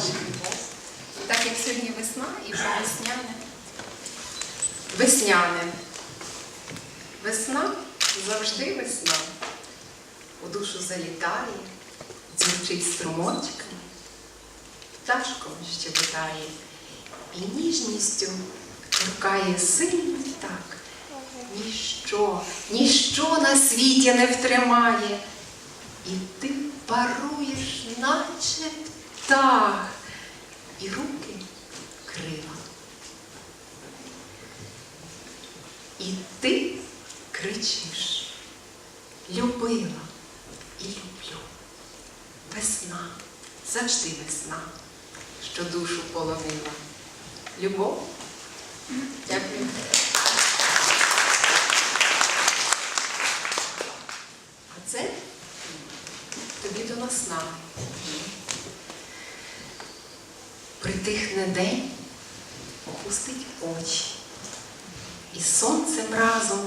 наша любов. Так як сьогодні весна і про весняне. Весняне. Весна завжди весна. У душу залітає, дзюрчить струмочками, пташком щебетає і ніжністю торкає сильно так. Ніщо, ніщо на світі не втримає. І ти паруєш, наче птах, і руки крила. І ти кричиш, любила і люблю. Весна, завжди весна, що душу полонила. Любов. Дякую. А це тобі до наснаги. Притихне день, опустить очі. І сонцем разом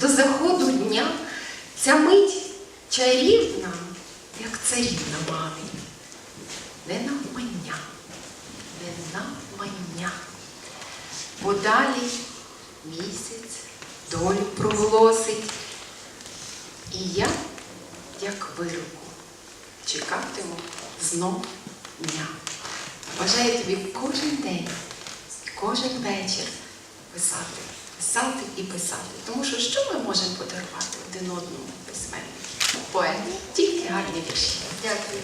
до заходу дня ця мить чарівна, як царівна мамі. Не навмання, не навмання. Бо далі місяць долю проголосить. І я, як вироку, чекатиму знов дня. Бажаю тобі кожен день, кожен вечір писати, писати і писати. Тому що що ми можемо подарувати один одному письменнику? Поет, тільки гарні вірші. Дякую.